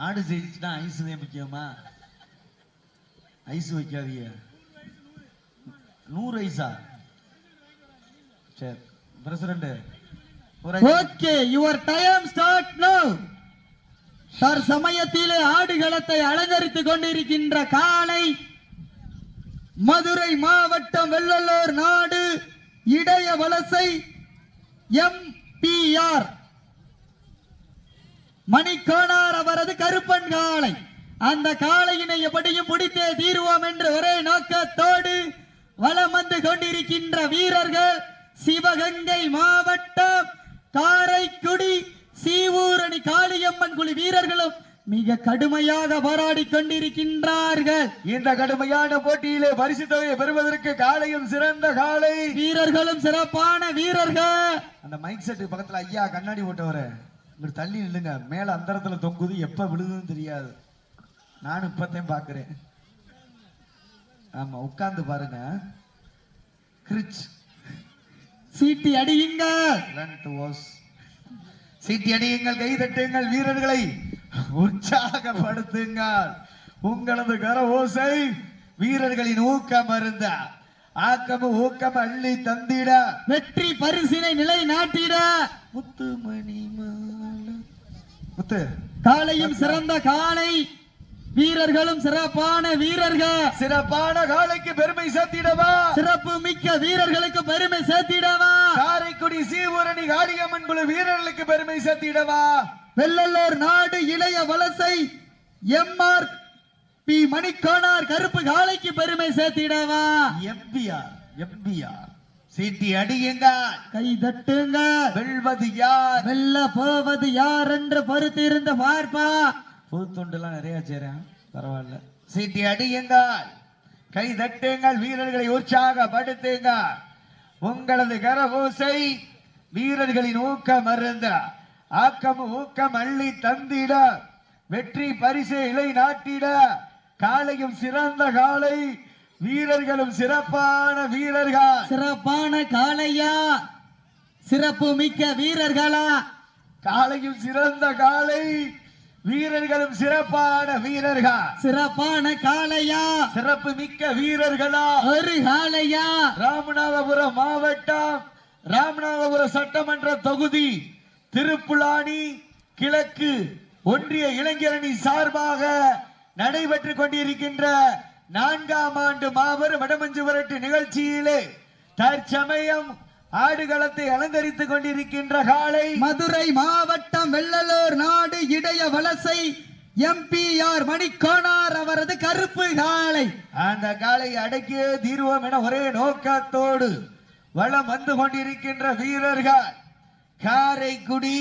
ஆடு ஜெயிச்சுட்டா ஐஸ் தான் முக்கியமா ஐஸ் வைக்காதீங்க. நூறு ஐஸா? சரி president okay your time start now தற்சமயத்திலே ஆடுகளத்தை அலங்கரித்துக் கொண்டிருக்கின்ற காலை மதுரை மாவட்டம் வெள்ளலூர் நாடு இடைய வலசை எம் பி ஆர் மணிக்கோணார் அவரது கருப்பன் காளை. அந்த காளையினை எப்படியும் பிடித்தே தீருவோம் என்ற ஒரே நோக்கத்தோடு வலம் வந்து கொண்டிருக்கின்ற வீரர்கள் சிவகங்கை மாவட்டம் காரைக்குடி சீவூரணி காளியம்மன் குழு வீரர்களும் மிக கடுமையாக போராடி கொண்டிருக்கின்றார்கள். இந்த கடுமையான போட்டியிலே பரிசு தொகையை பெறுவதற்கு காலையும் சிறந்த காலை வீரர்களும் சிறப்பான வீரர்கள். அந்த மைக் செட்டு பக்கத்துல ஐயா கண்ணாடி போட்டவரு. இங்க தள்ளி நில்லுங்க. மேல அந்தரத்துல தொங்குது. எப்ப விழுதுன்னு தெரியாது. நானும் இப்பத்தையும் பாக்குறேன். ஆமா உட்கார்ந்து பாருங்க. கிரிச். சீட்டி us. சீட்டி அடியுங்கள் கை தட்டுங்கள் வீரர்களை உற்சாகப்படுத்துங்கள். உங்களது கர ஓசை வீரர்களின் ஊக்கம் அருந்த ஆக்கமும் ஊக்கம் அள்ளி தந்திட. வெற்றி பரிசினை நிலை நாட்டிட முத்துமணி காலையும் சிறந்த காலை வீரர்களும் சிறப்பான வீரர்கள். சிறப்பான காலைக்கு பெருமை சேர்த்திடவா? சிறப்பு மிக்க வீரர்களுக்கு பெருமை சேர்த்திடவா? காரைக்குடி சீவூரணி காளியம்மன் குழு வீரர்களுக்கு பெருமை சேர்த்திடவா? வெள்ளலூர் நாடு இளைய வலசை எம்ஆர் பி மணிக்கோணார் கருப்பு காளைக்கு பெருமை சேர்த்திடவா? எம்பிஆர் எம்பிஆர் சீட்டி அடியுங்கள் கை தட்டுங்க. வெல்வது யார்? வெல்ல போவது யார் என்று பொறுத்திருந்து பார்ப்பா. புது தொண்டெல்லாம் நிறைய செய்றேன் பரவாயில்ல. சீட்டி அடியுங்கள் கை தட்டுங்கள். வீரர்களை உற்சாகப்படுத்துங்கள் உங்களது கரபூசை வீரர்களின் ஊக்கம் அருந்த ஆக்கம் ஊக்கம் அள்ளி தந்திட வெற்றி பரிசை இலை நாட்டிட காலையும் சிறந்த காலை வீரர்களும் சிறப்பான வீரர்கள். சிறப்பான காளையா? சிறப்பு மிக்க வீரர்களா? காலையும் சிறந்த காலை வீரர்களும் சிறப்பான வீரர்கள். சிறப்பான காளையா? சிறப்பு மிக்க வீரர்களா? ஒரு காளையா? ராமநாதபுரம் மாவட்டம் ராமநாதபுரம் சட்டமன்ற தொகுதி திருப்புலானி கிழக்கு ஒன்றிய இளைஞரணி சார்பாக நடைபெற்றுக் கொண்டிருக்கின்ற நான்காம் ஆண்டு மாபெரும் வடமஞ்சு விரட்டு நிகழ்ச்சியிலே தற்சமயம் ஆடுகளத்தை அலங்கரித்துக் கொண்டிருக்கின்ற காலை மதுரை மாவட்டம் வெள்ளலூர் நாடு இடைய வலசை எம்பிஆர் மணிக்கோணார் அவரது கருப்பு காளை அந்த காலை அடக்கியே தீர்வோம் என ஒரே நோக்கத்தோடு வளம் வந்து கொண்டிருக்கின்ற வீரர்கள். காரைக்குடி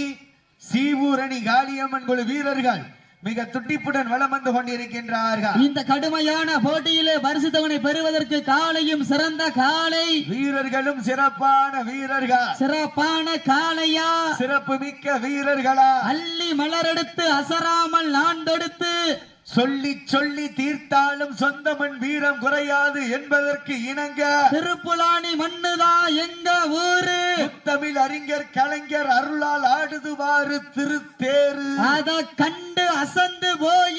சீவூரணி காளியம்மன் குழு வீரர்கள். மிக துட்டிப்புடன் வளம் வந்து கொண்டிருக்கின்றார்கள். இந்த கடுமையான போட்டியிலே பரிசுத்தவனை பெறுவதற்கு காளையும் சிறந்த காளை வீரர்களும் சிறப்பான வீரர்கள். சிறப்பான காளையா? சிறப்பு மிக்க வீரர்களா? அள்ளி மலரெடுத்து அசராமல் நாண்டெடுத்து சொல்லி சொல்லி தீர்த்தாலும் சொந்த மண் வீரம் குறையாது என்பதற்கு இணங்க திருப்புலானி மண்ணுதான் எங்க ஊரு? முத்தமிழ் அறிஞர் கலைஞர் அருளால் ஆடுதுவாறு திருத்தேரு. அத கண்டு அசந்து போய்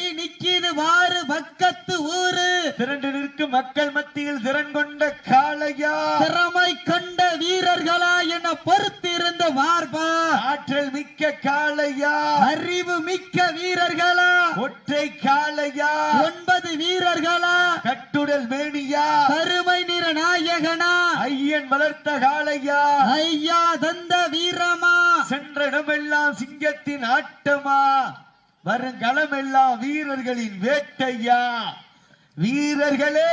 நிக்கிது வாரு பக்கத்து ஊரு திரண்டு நிற்கும் மக்கள் மத்தியில் திறன் கொண்ட காளையா. திறமை கொண்ட வீரர்களா என பொறுத்திருந்த வார்பா ஆற்றல் மிக்க காளையா. அறிவு மிக்க வீரர்களா. ஒற்றை காளையா. ஒன்பது வீரர்களா. கட்டுடல் மேனியா. கருமை நிற நாயகனா. ஐயன் வளர்த்த காளையா. ஐயா தந்த வீரமா. சென்ற இடமெல்லாம் சிங்கத்தின் ஆட்டமா. வருங்களமெல்லாம் வீரர்களின் வேட்டையா? வீரர்களே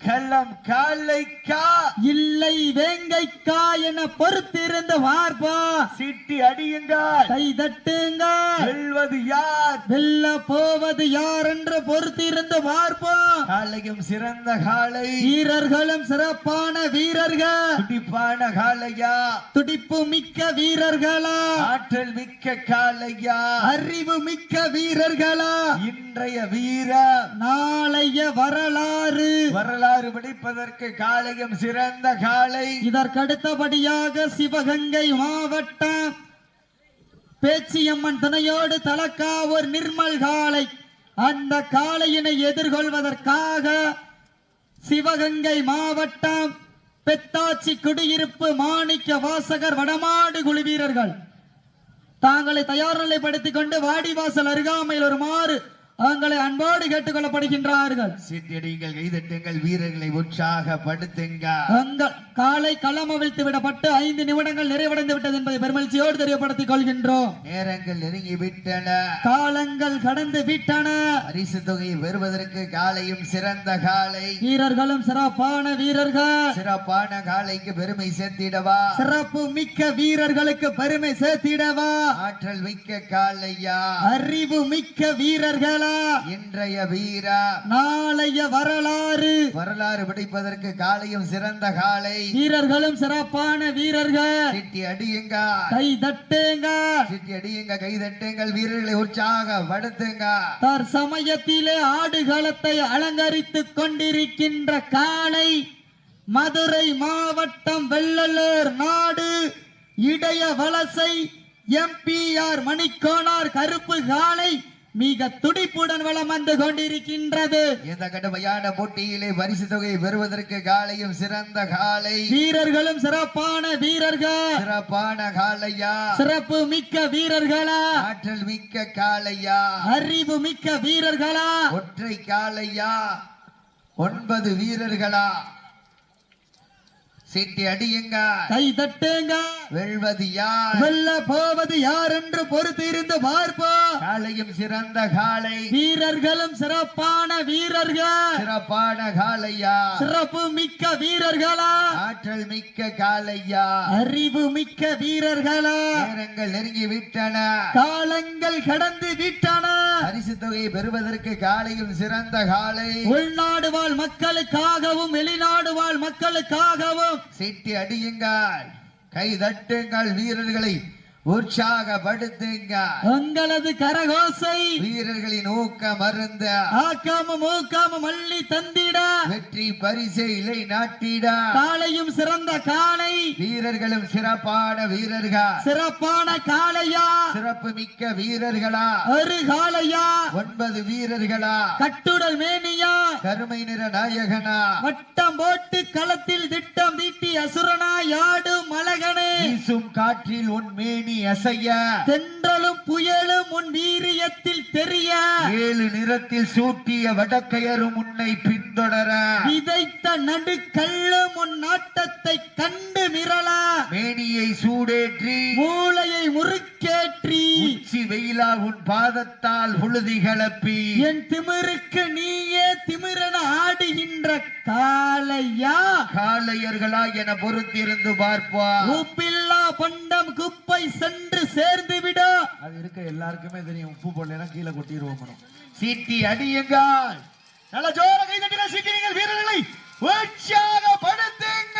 களம் காளைக்கா இல்லை வேங்கைக்கா என பொறுத்திருந்த வார்பா. சீட்டி அடியுங்கள். கை தட்டுங்க வெல்வது யார்? வெல்ல போவது யார் என்று பொறுத்திருந்து பார்ப்போம் காளையும் சிறந்த காளை வீரர்களும் சிறப்பான வீரர்கள். துடிப்பான காளையா துடிப்பு மிக்க வீரர்களா? ஆற்றல் மிக்க காளையா அறிவு மிக்க வீரர்களா? இன்றைய வீரம். நாளைய வரலாறு. வரலாறு படிப்பதற்கு காளையும் சிறந்த காலை இதற்கடுத்தபடியாக சிவகங்கை மாவட்டம் பேச்சியம்மன் துணையோடு தலக்கா ஒரு நிர்மல் காலை அந்த காளையினை எதிர்கொள்வதற்காக சிவகங்கை மாவட்டம் பெத்தாச்சி குடியிருப்பு மாணிக்க வாசகர் வடமாடு குழு வீரர்கள். தாங்களை தயார் நிலைப்படுத்திக் கொண்டு வாடிவாசல் அருகாமையில் ஒரு மாறு அவங்களை அன்போடு கேட்டுக்கொள்ளப்படுகின்றார்கள். சிற்றடிங்கள் கைதட்டுங்கள் வீரர்களை உற்சாகப்படுத்துங்க உங்கள் காலை களம் அவிழ்த்து விடப்பட்டு ஐந்து நிமிடங்கள் நிறைவடைந்து விட்டது என்பதை பெருமகிழ்ச்சியோடு தெரியப்படுத்திக் கொள்கின்றோம். நேரங்கள் நெருங்கி விட்டன. காலங்கள் கடந்து விட்டன. பரிசு தொகையை பெறுவதற்கு காலையும் சிறந்த காலை. வீரர்களும் சிறப்பான வீரர்கள். சிறப்பான காலைக்கு பெருமை சேர்த்திடவா? சிறப்பு மிக்க வீரர்களுக்கு பெருமை சேர்த்திடவா? ஆற்றல் மிக்க காலையா அறிவு மிக்க வீரர்களா? இன்றைய வீரா. நாளைய வரலாறு. வரலாறு படிப்பதற்கு காலையும் சிறந்த காலை. வீரர்களும் சிறப்பான வீரர்கள். சிட்டி அடியுங்க. கை தட்டுங்க. சிட்டி அடியுங்க கை தட்டுங்கள் வீரர்களை உற்சாகப்படுத்துங்க தற்சமயத்திலே ஆடுகளத்தை அலங்கரித்துக் கொண்டிருக்கின்ற காளை மதுரை மாவட்டம் வெள்ளலூர் நாடு. இடைய வலசை எம்பிஆர் மணிக்கோனார் கருப்பு காளை மிக துடிப்புடன் வலம் வந்து கொண்டிருக்கின்றது. இந்த கடுமையான போட்டியிலே பரிசு தொகையை பெறுவதற்கு காலையும் சிறந்த காலை. வீரர்களும் சிறப்பான வீரர்கள். சிறப்பான காலையா? சிறப்பு மிக்க வீரர்களா? ஆற்றல் மிக்க காலையா? அறிவு மிக்க வீரர்களா? ஒற்றை காலையா? ஒன்பது வீரர்களா? சிட்டி அடியுங்க கை தட்டுங்க வெல்வது யார்? வெல்ல போவது யார் என்று பொறுத்திருந்து பார்ப்போம். காலையும் சிறந்த காலை. வீரர்களும் சிறப்பான வீரர்கள். சிறப்பான காலையா? சிறப்பு மிக்க வீரர்களா? ஆற்றல் மிக்க காலையா? அறிவு மிக்க வீரர்களா? நேரங்கள் நெருங்கி விட்டன. காலங்கள் கடந்து விட்டன. பரிசு தொகையை பெறுவதற்கு காலையும் சிறந்த காலை. உள்நாடு வாழ் மக்களுக்காகவும் வெளிநாடு வாழ் மக்களுக்காகவும் சிட்டி அடியுங்கள். கை தட்டுங்கள் வீரர்களை. உற்சாகப்படுத்துங்க உங்களது கரகோசை வீரர்களின் ஊக்கம் மருந்த ஆக்காம மூக்காம மல்லி தந்திட. வெற்றி பரிசை இலை நாட்டிட. காளையும் சிறந்த காளை. வீரர்களும் சிறப்பான வீரர்கள். சிறப்பான காளையா. சிறப்பு மிக்க வீரர்களா. ஒரு காளையா. ஒன்பது வீரர்களா. கட்டுடல் மேனியா. கருமை நிற நாயகனா. வட்டம் போட்டு களத்தில் திட்டம் தீட்டி அசுரனா யாடும் மலகனே வீசும் காற்றில் உன் மேனி. அசைய. தென்றலும் புயலும் உன் வீரியத்தில் தெரிய? ஏழு நிறத்தில் சூட்டிய வடக்கையரும் உன்னை பின்தொடர. விதைத்த நடுக்கல்லும் உன் நாட்டத்தை கண்டு மிரள மேனியை சூடேற்றி. மூளையை உச்சி வெயிலா உன் பாதத்தால் புழுதி கிளப்பி. என் திமிருக்கு நீயே திமிரென ஆடுகின்ற காளையா? காளையர்களா என பொறுத்திருந்து பார்ப்பா. உப்பில்லா பண்டம் குப்பை சென்று சேர்ந்து விட. அது இருக்க எல்லாருக்குமே தெரியும். உப்பு போடலாம் கீழே கொட்டிடுவோம் சீட்டி அடியுங்கள். நல்ல ஜோர கைதட்டின சீக்கிரங்கள் வீரர்களை. உற்சாகப்படுத்துங்க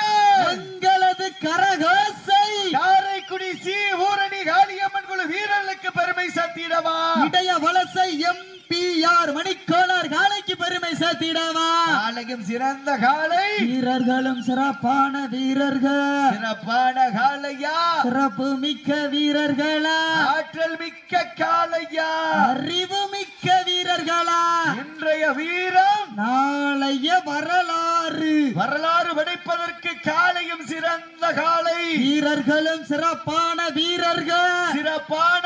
உங்களது கரகோசை காரைக்குடி சி ஊரணி காளியம்மன் குழு வீரர்களுக்கு பெருமை சத்திடவா இடைய வலசை எம்பிஆர் மணிக்கோளார் காலைக்கு பெருமை சேர்த்திடவா? காலையும் சிறந்த காலை. வீரர்களும் சிறப்பான வீரர்கள். சிறப்பான காலையா? சிறப்பு மிக்க வீரர்களா? ஆற்றல் மிக்க காலையா? அறிவு மிக்க வீரர்களா? இன்றைய வீரம் நாளைய வரலாறு. வரலாறு படைப்பதற்கு காலையும் சிறந்த காலை. வீரர்களும் சிறப்பான வீரர்கள். சிறப்பான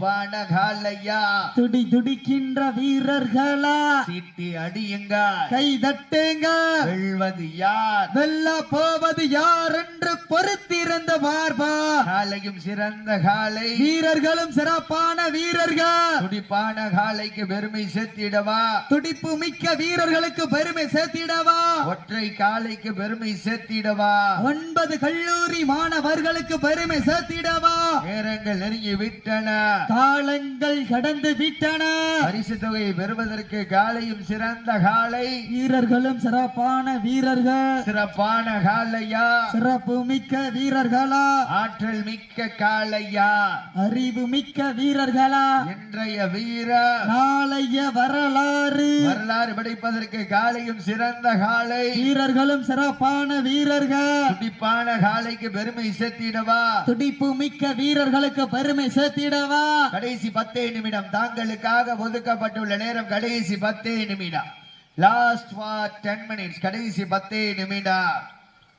துடிப்பான காலையா துடி துடிக்கின்ற வீரர்களா? சீட்டி அடியுங்க கை தட்டுங்க வெல்வது யார்? வெல்ல போவது யார் என்று பொறுத்திருந்த பார்ப்பா காலையும் சிறந்த காலை. வீரர்களும் சிறப்பான வீரர்கள். துடிப்பான காலைக்கு பெருமை சேர்த்திடவா? துடிப்பு மிக்க வீரர்களுக்கு பெருமை சேர்த்திடவா? ஒற்றை காலைக்கு பெருமை சேர்த்திடவா? ஒன்பது கல்லூரி மாணவர்களுக்கு பெருமை சேர்த்திடவா? நேரங்கள் நெருங்கி விட்டன. காலங்கள் கடந்து விட்டன. பரிசு தொகையை பெறுவதற்கு காலையும் சிறந்த காலை. வீரர்களும் சிறப்பான வீரர்கள். சிறப்பான காலையா? சிறப்பு மிக்க வீரர்களா? ஆற்றல் மிக்க காலையா? அறிவு மிக்க வீரர்களா? இன்றைய வீரர் நாளைய வரலாறு. வரலாறு படைப்பதற்கு காலையும் சிறந்த காலை. வீரர்களும் சிறப்பான வீரர்கள். துடிப்பான காலைக்கு பெருமை சேர்த்திடவா? துடிப்பு மிக்க வீரர்களுக்கு பெருமை சேர்த்திடவா? கடைசி பத்தே நிமிடம். தாங்களுக்காக ஒதுக்கப்பட்டுள்ள நேரம் கடைசி பத்தே நிமிடம். லாஸ்ட் ஃபார் டென் மினிட்ஸ் கடைசி பத்தே நிமிடம்.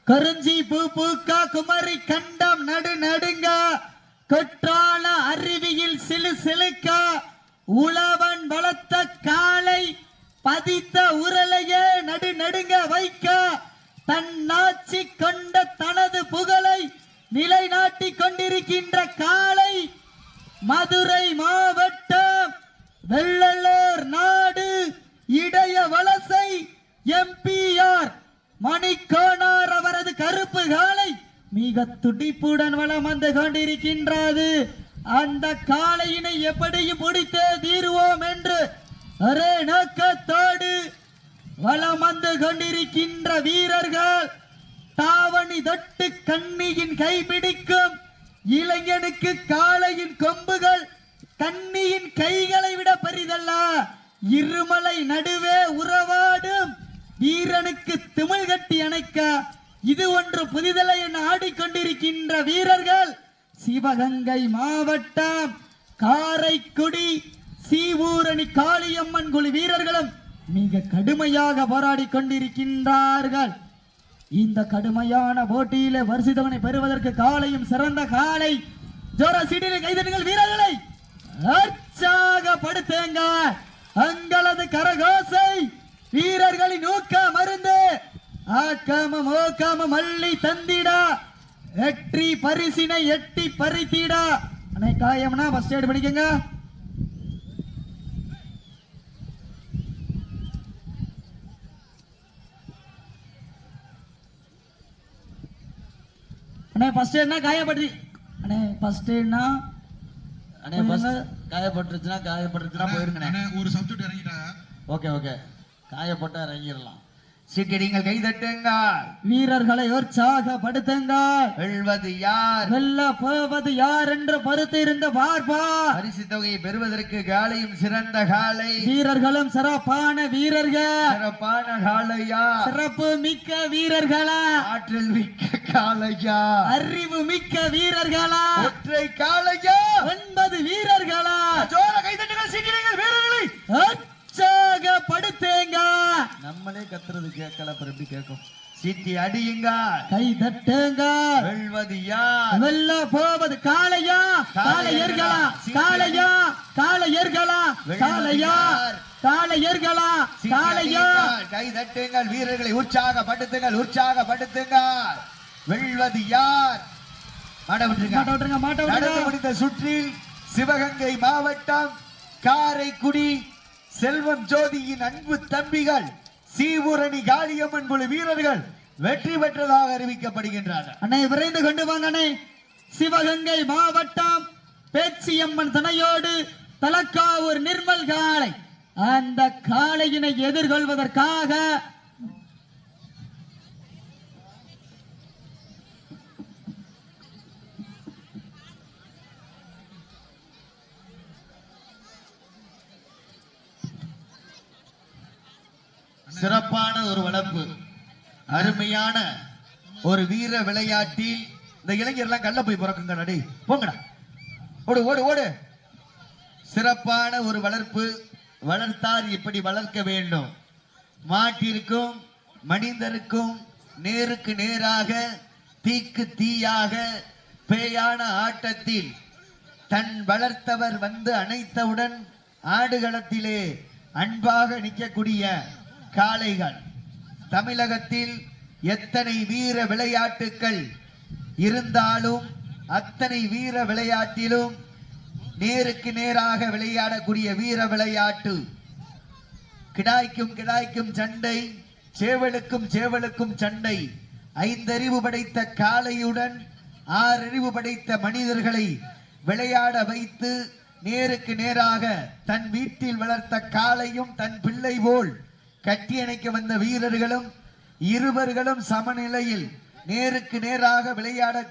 கருஞ்சி பூ பூக்கா குமரி கண்டம் நடு நடுங்க. கொற்றால அருவியில் சிலு சிலுக்க. உழவன் வளர்த்த காலை பதித்த உரலையே நடு நடுங்க வைக்க. தன்னாட்சி கொண்ட தனது புகழை நிலைநாட்டி கொண்டிருக்கின்ற காலை மதுரை மாவட்டம் வெள்ளலூர் நாடு இடைய வலசை எம்பிஆர் மணிக்கோனார் அவரது கருப்பு காலை மிக துடிப்புடன் வளம் வந்து கொண்டிருக்கின்றது. அந்த காளையினை எப்படியும் முடித்தே தீருவோம் என்று ஒரே நோக்கத்தோடு வளம் வந்து கொண்டிருக்கின்ற வீரர்கள் தாவணி தொட்டு கண்ணியின் கைபிடிக்கும் இளைஞனுக்கு காளையின் கொம்புகள் கண்ணியின் கைகளை விட பெரிதல்ல. இருமலை நடுவே உறவாடும் வீரனுக்கு திமிழ் கட்டி அணைக்க இது ஒன்று புதிதலை என ஆடிக்கொண்டிருக்கின்ற வீரர்கள். சிவகங்கை மாவட்டம் காரைக்குடி சீவூரணி காளியம்மன் குழு வீரர்களும் மிக கடுமையாக போராடி கொண்டிருக்கின்றார்கள். இந்த கடுமையான போட்டியில வருஷத்தவனை பெறுவதற்கு காலையும் சிறந்த காலை. ஜோர சீட்டிலே கைதட்டுங்கள் வீரர்களை. உற்சாகப்படுத்துங்க அங்களது கரகோசை வீரர்களின் ஊக்க மருந்து. ஆக்காம மோக்காம மல்லி தந்திடா. வெற்றி பரிசினை எட்டி பறித்திடா. அன்னை காயம்னா ஃபர்ஸ்ட் எய்ட் படிக்கங்க. அண்ணே ஃபர்ஸ்ட் எய்ட்னா காயப்படுத்தி அண்ணே ஃபர்ஸ்ட் எய்ட்னா அண்ணே first காயப்பட்டுருச்சுன்னா காயப்பட்டுருச்சுன்னா போயிருங்கண்ணே. அண்ணே, ஒரு சப்ஜெக்ட் இறங்கிட்டாங்க. Okay okay. காயப்பட்டா இறங்கிடலாம். சீக்கிரங்கள் கைதட்டுங்க வீரர்களை உற்சாகப்படுத்துங்கள். வெல்வது யார்? வெல்ல போவது யார் என்று பொறுத்து இருந்த பார்ப்பா. பரிசு தொகையை பெறுவதற்கு காலையும் சிறந்த காலை. வீரர்களும் சிறப்பான வீரர்கள். சிறப்பான காலையா? சிறப்பு மிக்க வீரர்களா? ஆற்றல் மிக்க காலையா அறிவு மிக்க வீரர்களா. ஒற்றை காலையா ஒன்பது வீரர்களா. ஜோர கைதட்டுங்கள் சீக்கிரங்கள் வீரர்களை. உற்சாகப்படுத்துங்க நம்மளே கத்துறது கேட்கல அப்புறம் எப்படி கேட்கும்? சீட்டி அடியுங்க. கை தட்டுங்க வெல்வது யார்? வெல்ல போவது காளையா. காளையர்களா? காளையா? காளையர்களா? காளையா? காளையர்களா? காளையா? கை தட்டுங்கள் வீரர்களை உற்சாகப்படுத்துங்கள் உற்சாகப்படுத்துங்கள். வெல்வது யார்? முடிந்த சுற்றில் சிவகங்கை மாவட்டம் காரைக்குடி செல்வம் ஜோதியின் அன்பு தம்பிகள் சீவூரணி காளியம்மன் குழு வீரர்கள் வெற்றி பெற்றதாக அறிவிக்கப்படுகின்றனர் அண்ணே விரைந்து கொண்டு வாங்க சிவகங்கை மாவட்டம் பேச்சியம்மன் துணையோடு தலக்காவூர் நிர்மல் காளை. அந்த காளையினை எதிர்கொள்வதற்காக சிறப்பான ஒரு வளர்ப்பு. அருமையான ஒரு வீர விளையாட்டில் இந்த இளைஞர்லாம் கல்ல போய் பிறக்குங்க நடி. போங்கடா. ஓடு ஓடு ஓடு. சிறப்பான ஒரு வளர்ப்பு. வளர்த்தார் இப்படி வளர்க்க வேண்டும். மாட்டிற்கும் மனிதருக்கும் நேருக்கு நேராக தீக்கு தீயாக பேயான ஆட்டத்தில் தன் வளர்த்தவர் வந்து அணைத்தவுடன் ஆடுகளத்திலே அன்பாக நிற்கக்கூடிய காளைகள். தமிழகத்தில் எத்தனை வீர விளையாட்டுக்கள் இருந்தாலும் அத்தனை வீர விளையாட்டிலும் நேருக்கு நேராக விளையாடக்கூடிய வீர விளையாட்டு. கிடாய்க்கும் கிடாய்க்கும் சண்டை சேவலுக்கும் சேவலுக்கும் சண்டை. ஐந்தறிவு படைத்த காளையுடன் ஆறறிவு படைத்த மனிதர்களை விளையாட வைத்து நேருக்கு நேராக தன் வீட்டில் வளர்த்த காளையும் தன் பிள்ளை போல் கட்டியணைக்க வந்த வீரர்களும் இருவர்களும் சமநிலையில் நேருக்கு நேராக விளையாட